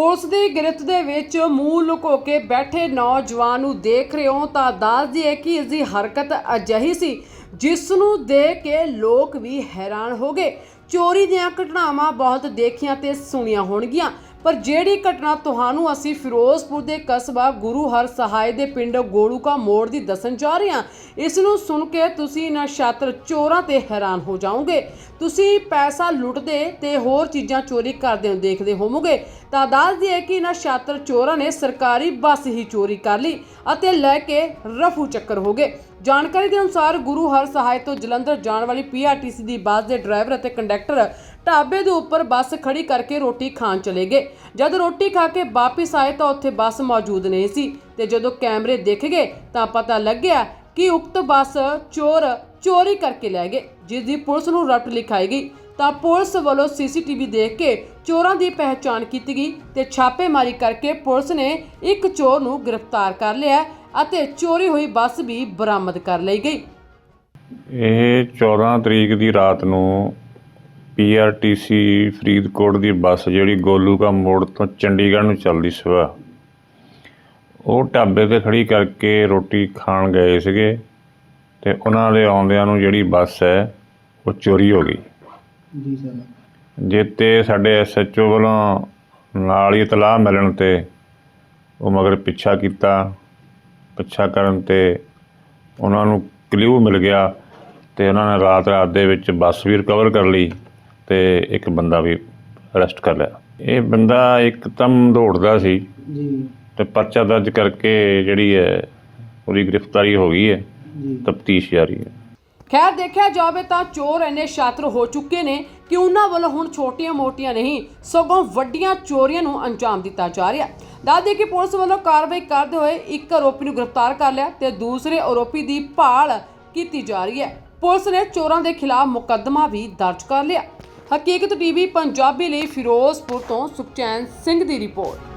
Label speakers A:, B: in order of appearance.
A: Police ਦੀ ਗ੍ਰਿਫਤ ਦੇ ਵਿੱਚ ਮੂੰਹ ਲੁਕੋ ਕੇ ਬੈਠੇ ਨੌਜਵਾਨ ਨੂੰ ਦੇਖ ਰਹੇ ਹੋ ਤਾਂ ਦੱਸਦੀ ਹੈ ਕਿ ਇਸ ਦੀ ਹਰਕਤ ਅਜਿਹੀ ਸੀ, ਜਿਸ ਨੂੰ ਦੇਖ ਕੇ ਲੋਕ ਵੀ ਹੈਰਾਨ ਹੋ ਗਏ। ਚੋਰੀ ਦੀਆਂ ਘਟਨਾਵਾਂ ਬਹੁਤ ਦੇਖੀਆਂ ਤੇ ਸੁਣੀਆਂ ਹੋਣਗੀਆਂ। ਪਰ ਜਿਹੜੀ ਘਟਨਾ ਤੁਹਾਨੂੰ ਅਸੀਂ ਫਿਰੋਜ਼ਪੁਰ ਦੇ ਕਸਬਾ ਗੁਰੂ ਹਰ ਸਹਾਇ ਦੇ ਪਿੰਡ ਗੋਲੂਕਾ ਮੋੜ ਦੀ ਦੱਸਣ ਜਾ ਰਹੇ ਹਾਂ, ਇਸ ਨੂੰ ਸੁਣ ਕੇ ਤੁਸੀਂ ਇਹਨਾਂ ਛਾਤਰ ਚੋਰਾਂ ਤੇ ਹੈਰਾਨ ਹੋ ਜਾਓਗੇ। ਤੁਸੀਂ ਪੈਸਾ ਲੁੱਟਦੇ ਤੇ ਹੋਰ ਚੀਜ਼ਾਂ ਚੋਰੀ ਕਰਦੇ ਨੂੰ ਦੇਖਦੇ ਹੋਵੋਗੇ। ਤਾਂ ਦੱਸਦੀ ਹੈ ਕਿ ਇਹਨਾਂ ਛਾਤਰ ਚੋਰਾਂ ਨੇ ਸਰਕਾਰੀ ਬੱਸ ਹੀ ਚੋਰੀ ਕਰ ਲਈ ਅਤੇ ਲੈ ਕੇ ਰਫੂ ਚੱਕਰ ਹੋ ਗਏ। ਜਾਣਕਾਰੀ ਦੇ ਅਨੁਸਾਰ ਗੁਰੂ ਹਰ ਸਹਾਇ ਤੋਂ ਜਲੰਧਰ ਜਾਣ ਵਾਲੀ ਪੀਆਰਟੀਸੀ ਦੀ ਬੱਸ ਦੇ ਡਰਾਈਵਰ ਅਤੇ ਕੰਡਕਟਰ ਢਾਬੇ ਦੇ ਉੱਪਰ ਬੱਸ ਖੜੀ ਕਰਕੇ ਰੋਟੀ ਖਾਣ ਚਲੇ ਗਏ। ਜਦ ਰੋਟੀ ਖਾ ਕੇ ਵਾਪਸ ਆਏ ਤਾਂ ਉੱਥੇ ਬੱਸ ਮੌਜੂਦ ਨਹੀਂ ਸੀ ਤੇ ਜਦੋਂ ਕੈਮਰੇ ਦੇਖ ਗਏ ਤਾਂ ਪਤਾ ਲੱਗਿਆ ਕਿ ਉਕਤ ਬੱਸ ਚੋਰ ਚੋਰੀ ਕਰਕੇ ਲੈ ਗਏ ਜਿਸ ਦੀ ਪੁਲਿਸ ਨੂੰ ਰੱਟ ਲਿਖਾਈ ਗਈ। ਤਾਂ ਪੁਲਿਸ ਵੱਲੋਂ ਸੀਸੀਟੀਵੀ ਦੇਖ ਕੇ ਚੋਰਾਂ ਦੀ ਪਹਿਚਾਣ ਕੀਤੀ ਗਈ ਤੇ ਛਾਪੇਮਾਰੀ ਕਰਕੇ ਪੁਲਿਸ ਨੇ ਇੱਕ ਚੋਰ ਨੂੰ ਗ੍ਰਿਫਤਾਰ ਕਰ ਲਿਆ ਅਤੇ ਚੋਰੀ ਹੋਈ ਬੱਸ ਵੀ ਬਰਾਮਦ ਕਰ ਲਈ ਗਈ।
B: ਇਹ 14 ਤਰੀਕ ਦੀ ਰਾਤ ਨੂੰ ਪੀਆਰਟੀਸੀ ਫਰੀਦਕੋਟ ਦੀ ਬੱਸ ਜਿਹੜੀ ਗੋਲੂਕਾ ਮੋੜ ਤੋਂ ਚੰਡੀਗੜ੍ਹ ਨੂੰ ਚੱਲਦੀ ਸਵਾ ਉਹ ਢਾਬੇ ਤੇ ਖੜੀ ਕਰਕੇ ਰੋਟੀ ਖਾਣ ਗਏ ਸੀਗੇ ਤੇ ਉਹਨਾਂ ਦੇ ਆਉਂਦਿਆਂ ਨੂੰ ਜਿਹੜੀ ਬੱਸ ਹੈ ਉਹ ਚੋਰੀ ਹੋ ਗਈ।
C: ਜੀ ਸਰ।
B: ਜਿੱਤੇ ਸਾਡੇ ਐਸਐਚਓ ਵੱਲੋਂ ਨਾਲ ਹੀ ਇਤਲਾਹ ਮਿਲਣ ਤੇ ਉਹ ਮਗਰ ਪਿੱਛਾ ਕੀਤਾ ਪਿੱਛਾ ਕਰਨ ਤੇ ਉਹਨਾਂ ਨੂੰ ਕਲਿਊ ਮਿਲ ਗਿਆ ਤੇ ਉਹਨਾਂ ਨੇ ਰਾਤ ਰਾਤ ਦੇ ਵਿੱਚ ਬੱਸ ਵੀ ਰਿਕਵਰ ਕਰ ਲਈ। ਤੇ ਇੱਕ ਬੰਦਾ ਵੀ ਅਰੈਸਟ ਕਰ ਲਿਆ। ਇਹ ਬੰਦਾ ਇੱਕਦਮ ਦੌੜਦਾ ਸੀ
C: ਜੀ।
B: ਤੇ ਪਰਚਾ ਦਰਜ ਕਰਕੇ ਜਿਹੜੀ ਹੈ ਉਹਦੀ ਗ੍ਰਿਫਤਾਰੀ ਹੋ ਗਈ ਹੈ।
C: ਜੀ।
B: ਤਫਤੀਸ਼ ਜਾਰੀ ਹੈ।
A: ਖੈਰ ਦੇਖਿਆ ਜਾਵੇ ਤਾਂ ਚੋਰ ਇੰਨੇ ਸ਼ਾਤਰ ਹੋ ਚੁੱਕੇ ਨੇ ਕਿ ਉਹਨਾਂ ਵੱਲੋਂ ਹੁਣ ਛੋਟੀਆਂ-ਮੋਟੀਆਂ ਨਹੀਂ ਸਗੋਂ ਵੱਡੀਆਂ ਚੋਰੀਆਂ ਨੂੰ ਅੰਜਾਮ ਦਿੱਤਾ ਜਾ ਰਿਹਾ। ਦੱਸਦੇ ਕਿ ਪੁਲਿਸ ਵੱਲੋਂ ਕਾਰਵਾਈ ਕਰਦੇ ਹੋਏ ਇੱਕ ਆਰੋਪੀ ਨੂੰ ਗ੍ਰਿਫਤਾਰ ਕਰ ਲਿਆ ਤੇ ਦੂਸਰੇ ਆਰੋਪੀ ਦੀ ਭਾਲ ਕੀਤੀ ਜਾ ਰਹੀ ਹੈ। ਪੁਲਿਸ ਨੇ ਚੋਰਾਂ ਦੇ ਖਿਲਾਫ ਮੁਕੱਦਮਾ ਵੀ ਦਰਜ ਕਰ ਲਿਆ। ਹਕੀਕਤ ਟੀਵੀ ਪੰਜਾਬੀ ਲਈ ਫਿਰੋਜ਼ਪੁਰ ਤੋਂ ਸੁਖਚੈਨ ਸਿੰਘ ਦੀ ਰਿਪੋਰਟ।